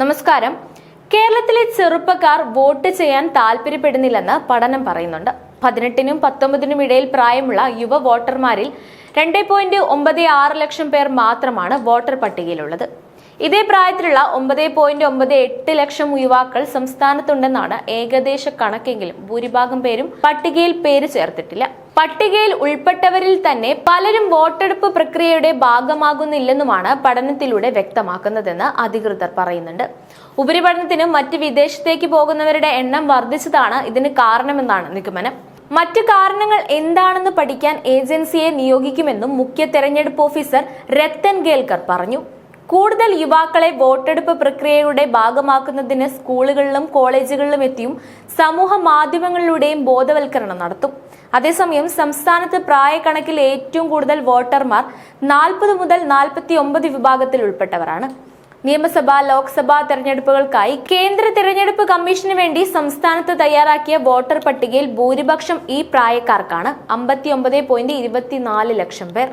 നമസ്കാരം. കേരളത്തിലെ ചെറുപ്പക്കാർ വോട്ട് ചെയ്യാൻ താല്പര്യപ്പെടുന്നില്ലെന്ന് പഠനം പറയുന്നുണ്ട്. പതിനെട്ടിനും പത്തൊമ്പതിനും ഇടയിൽ പ്രായമുള്ള യുവ വോട്ടർമാരിൽ രണ്ട് പോയിന്റ് ഒമ്പത് ആറ് ലക്ഷം പേർ മാത്രമാണ് വോട്ടർ പട്ടികയിലുള്ളത്. ഇതേ പ്രായത്തിലുള്ള ഒമ്പത് പോയിന്റ് ഒമ്പത് എട്ട് ലക്ഷം യുവാക്കൾ സംസ്ഥാനത്തുണ്ടെന്നാണ് ഏകദേശ കണക്കെങ്കിലും ഭൂരിഭാഗം പേരും പട്ടികയിൽ പേര് ചേർത്തിട്ടില്ല. പട്ടികയിൽ ഉൾപ്പെട്ടവരിൽ തന്നെ പലരും വോട്ടെടുപ്പ് പ്രക്രിയയുടെ ഭാഗമാകുന്നില്ലെന്നുമാണ് പഠനത്തിലൂടെ വ്യക്തമാക്കുന്നതെന്ന് അധികൃതർ പറയുന്നുണ്ട്. ഉപരിപഠനത്തിനും മറ്റ് വിദേശത്തേക്ക് പോകുന്നവരുടെ എണ്ണം വർദ്ധിച്ചതാണ് ഇതിന് കാരണമെന്നാണ് നിഗമനം. മറ്റ് കാരണങ്ങൾ എന്താണെന്ന് പഠിക്കാൻ ഏജൻസിയെ നിയോഗിക്കുമെന്നും മുഖ്യ തെരഞ്ഞെടുപ്പ് ഓഫീസർ രത്തൻ ഗേൽക്കർ പറഞ്ഞു. കൂടുതൽ യുവാക്കളെ വോട്ടെടുപ്പ് പ്രക്രിയയുടെ ഭാഗമാക്കുന്നതിന് സ്കൂളുകളിലും കോളേജുകളിലും എത്തിയും സമൂഹ മാധ്യമങ്ങളിലൂടെയും ബോധവൽക്കരണം നടത്തും. അതേസമയം സംസ്ഥാനത്ത് പ്രായക്കണക്കിൽ ഏറ്റവും കൂടുതൽ വോട്ടർമാർ നാൽപ്പത് മുതൽ നാൽപ്പത്തി ഒമ്പത് വിഭാഗത്തിൽ ഉൾപ്പെട്ടവരാണ്. നിയമസഭാ ലോക്സഭാ തെരഞ്ഞെടുപ്പുകൾക്കായി കേന്ദ്ര തെരഞ്ഞെടുപ്പ് കമ്മീഷന് വേണ്ടി സംസ്ഥാനത്ത് തയ്യാറാക്കിയ വോട്ടർ പട്ടികയിൽ ഭൂരിപക്ഷം ഈ പ്രായക്കാർക്കാണ്. അമ്പത്തി ഒമ്പത് പോയിന്റ് ഇരുപത്തിനാല് ലക്ഷം പേർ.